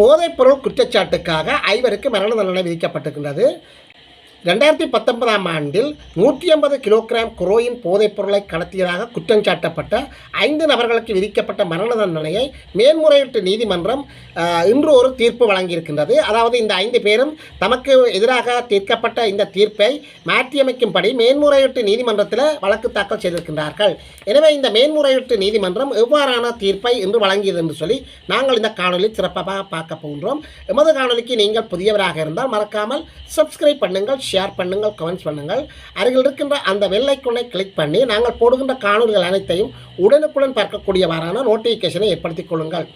போதைப்பொருள் குற்றச்சாட்டுக்காக ஐவருக்கு மரண தண்டனை விதிக்கப்பட்டிருக்கின்றது. ரெண்டாயிரத்தி பத்தொன்பதாம் ஆண்டில் நூற்றி ஐம்பது கிலோகிராம் குரோயின் போதைப் பொருளை கடத்தியதாக குற்றம் சாட்டப்பட்ட ஐந்து நபர்களுக்கு விதிக்கப்பட்ட மரண தண்டனையை மேன்முறையீட்டு நீதிமன்றம் இன்று ஒரு தீர்ப்பு வழங்கியிருக்கின்றது. அதாவது இந்த ஐந்து பேரும் தமக்கு எதிராக தீர்க்கப்பட்ட இந்த தீர்ப்பை மாற்றியமைக்கும்படி மேன்முறையீட்டு நீதிமன்றத்தில் வழக்கு தாக்கல் செய்திருக்கின்றார்கள். எனவே இந்த மேன்முறையீட்டு நீதிமன்றம் எவ்வாறான தீர்ப்பை இன்று வழங்கியது என்று சொல்லி நாங்கள் இந்த காணொலி சிறப்பாக பார்க்க போகின்றோம். எமது காணொலிக்கு நீங்கள் புதியவராக இருந்தால் மறக்காமல் சப்ஸ்கிரைப் பண்ணுங்கள் ஷேர் பண்ணுங்கள் கமெண்ட்ஸ் பண்ணுங்கள். அருகில் இருக்கின்ற அந்த வெள்ளைக்குனை கிளிக் பண்ணி நாங்கள் போடுகின்ற காணொலிகள் அனைத்தையும் உடனுக்குடன் பார்க்கக்கூடியவாறான நோட்டிஃபிகேஷனை ஏற்படுத்திக் கொள்ளுங்கள்.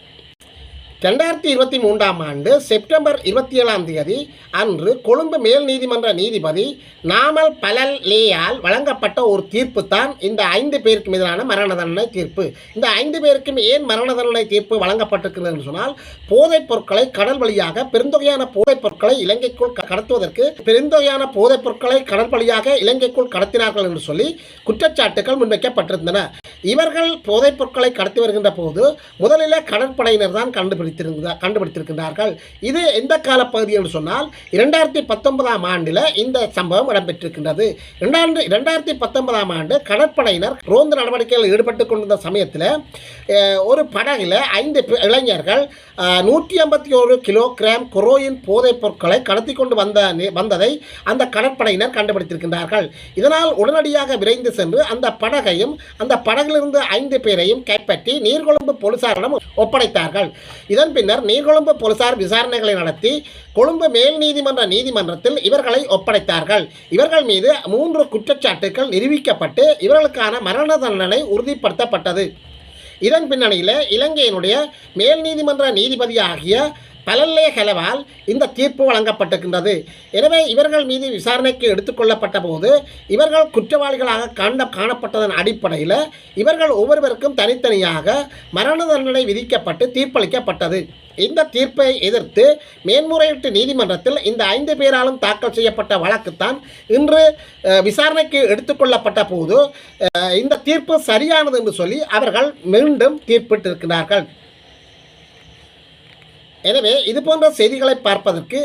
ரெண்டாயிரத்தி இருபத்தி மூன்றாம் ஆண்டு செப்டம்பர் இருபத்தி ஏழாம் தேதி அன்று கொழும்பு மேல் நீதிமன்ற நீதிபதி நாமல் பலல் லேயால் வழங்கப்பட்ட ஒரு தீர்ப்பு தான் இந்த ஐந்து பேருக்கு மீதான மரண தண்டனை தீர்ப்பு. இந்த ஐந்து பேருக்கும் ஏன் மரண தண்டனை தீர்ப்பு வழங்கப்பட்டிருக்கிறது என்று சொன்னால் போதைப் பொருட்களை கடல் வழியாக பெருந்தொகையான போதைப் பொருட்களை இலங்கைக்குள் கடத்துவதற்கு பெருந்தொகையான போதைப் பொருட்களை கடல் வழியாக இலங்கைக்குள் கடத்தினார்கள் என்று சொல்லி குற்றச்சாட்டுகள் முன்வைக்கப்பட்டிருந்தன. இவர்கள் போதைப் பொருட்களை கடத்தி வருகின்ற போது முதலில் கடற்படையினர் தான் கண்டுபிடித்திருந்த கண்டுபிடித்திருக்கின்றார்கள். இது எந்த காலப்பகுதி என்று சொன்னால் இரண்டாயிரத்தி பத்தொன்பதாம் ஆண்டில் இந்த சம்பவம் இடம்பெற்றிருக்கின்றது. இரண்டாண்டு இரண்டாயிரத்தி பத்தொன்பதாம் ஆண்டு கடற்படையினர் ரோந்து நடவடிக்கைகளில் ஈடுபட்டு கொண்டிருந்த சமயத்தில் ஒரு படகில் ஐந்து இளைஞர்கள் நூற்றி ஐம்பத்தி ஒரு கிலோகிராம் கொரோயின் போதைப் பொருட்களை கடத்தி கொண்டு வந்த வந்ததை அந்த கடற்படையினர் கண்டுபிடித்திருக்கின்றார்கள். இதனால் உடனடியாக விரைந்து சென்று அந்த படகையும் அந்த படகிலிருந்து ஐந்து பேரையும் கைப்பற்றி நீர்கொழும்பு போலீசாரிடம் ஒப்படைத்தார்கள். இதன் பின்னர் நீர்கொழும்பு போலீசார் விசாரணைகளை நடத்தி கொழும்பு மேல் நீதிமன்ற நீதிமன்றத்தில் இவர்களை ஒப்படைத்தார்கள். இவர்கள் மீது மூன்று குற்றச்சாட்டுகள் நிரூபிக்கப்பட்டு இவர்களுக்கான மரண தண்டனை உறுதிப்படுத்தப்பட்டது. இதன் பின்னணியில் இலங்கையினுடைய மேல் நீதிமன்ற நீதிபதியாகிய பலல்லே ஹெலவால் இந்த தீர்ப்பு வழங்கப்பட்டிருக்கின்றது. எனவே இவர்கள் மீது விசாரணைக்கு எடுத்துக்கொள்ளப்பட்ட போது இவர்கள் குற்றவாளிகளாக காண்ட காணப்பட்டதன் அடிப்படையில் இவர்கள் ஒவ்வொருவருக்கும் தனித்தனியாக மரண தண்டனை விதிக்கப்பட்டு தீர்ப்பளிக்கப்பட்டது. இந்த தீர்ப்பை எதிர்த்து மேன்முறையீட்டு நீதிமன்றத்தில் இந்த ஐந்து பேராலும் தாக்கல் செய்யப்பட்ட வழக்குத்தான் இன்று விசாரணைக்கு எடுத்துக்கொள்ளப்பட்ட போது இந்த தீர்ப்பு சரியானது என்று சொல்லி அவர்கள் மீண்டும் தீர்ப்பிட்டிருக்கிறார்கள். எனவே இது போன்ற செய்திகளை பார்ப்பதற்கு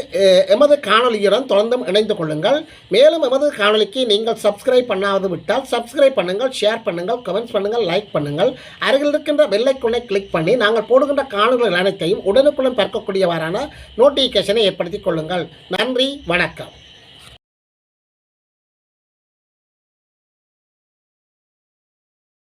எமது காணொலியுடன் தொடர்ந்தும் இணைந்து கொள்ளுங்கள். மேலும் எமது காணொலிக்கு நீங்கள் சப்ஸ்கிரைப் பண்ணாது விட்டால் சப்ஸ்கிரைப் பண்ணுங்கள் ஷேர் பண்ணுங்கள் கமெண்ட்ஸ் பண்ணுங்கள் லைக் பண்ணுங்கள். அருகில் இருக்கின்ற வெள்ளைக்குனை கிளிக் பண்ணி நாங்கள் போடுகின்ற காணொலிகள் அனைத்தையும் உடனுக்குடன் பார்க்கக்கூடியவாறான நோட்டிஃபிகேஷனை ஏற்படுத்திக் கொள்ளுங்கள். நன்றி வணக்கம்.